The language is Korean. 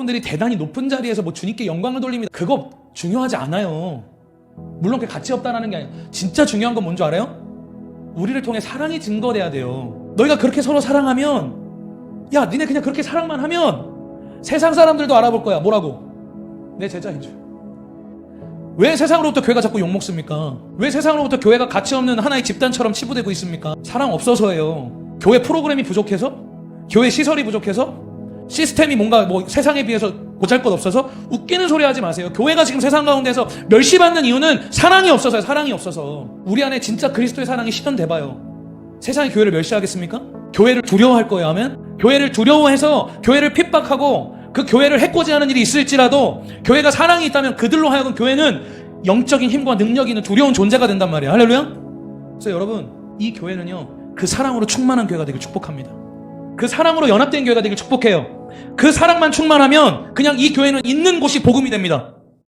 여러분들이 대단히 높은 자리에서 뭐 주님께 영광을 돌립니다. 그거 중요하지 않아요. 물론 그게 가치 없다는 게 아니라 진짜 중요한 건 뭔지 알아요? 우리를 통해 사랑이 증거돼야 돼요. 너희가 그렇게 서로 사랑하면 야 니네 그냥 그렇게 사랑만 하면 세상 사람들도 알아볼 거야. 뭐라고? 내 제자인 줄. 왜 세상으로부터 교회가 자꾸 욕먹습니까? 왜 세상으로부터 교회가 가치 없는 하나의 집단처럼 치부되고 있습니까? 사랑 없어서예요. 교회 프로그램이 부족해서? 교회 시설이 부족해서? 시스템이 뭔가 뭐 세상에 비해서 고잘것 없어서 웃기는 소리 하지 마세요. 교회가 지금 세상 가운데서 멸시받는 이유는 사랑이 없어서요. 사랑이 없어서. 우리 안에 진짜 그리스도의 사랑이 실현돼 봐요. 세상이 교회를 멸시하겠습니까? 교회를 두려워할 거예요 하면? 교회를 두려워해서 교회를 핍박하고 그 교회를 해코지하는 일이 있을지라도 교회가 사랑이 있다면 그들로 하여금 교회는 영적인 힘과 능력이 있는 두려운 존재가 된단 말이에요. 할렐루야? 그래서 여러분 이 교회는요 그 사랑으로 충만한 교회가 되길 축복합니다. 그 사랑으로 연합된 교회가 되길 축복해요. 그 사랑만 충만하면 그냥 이 교회는 있는 곳이 복음이 됩니다.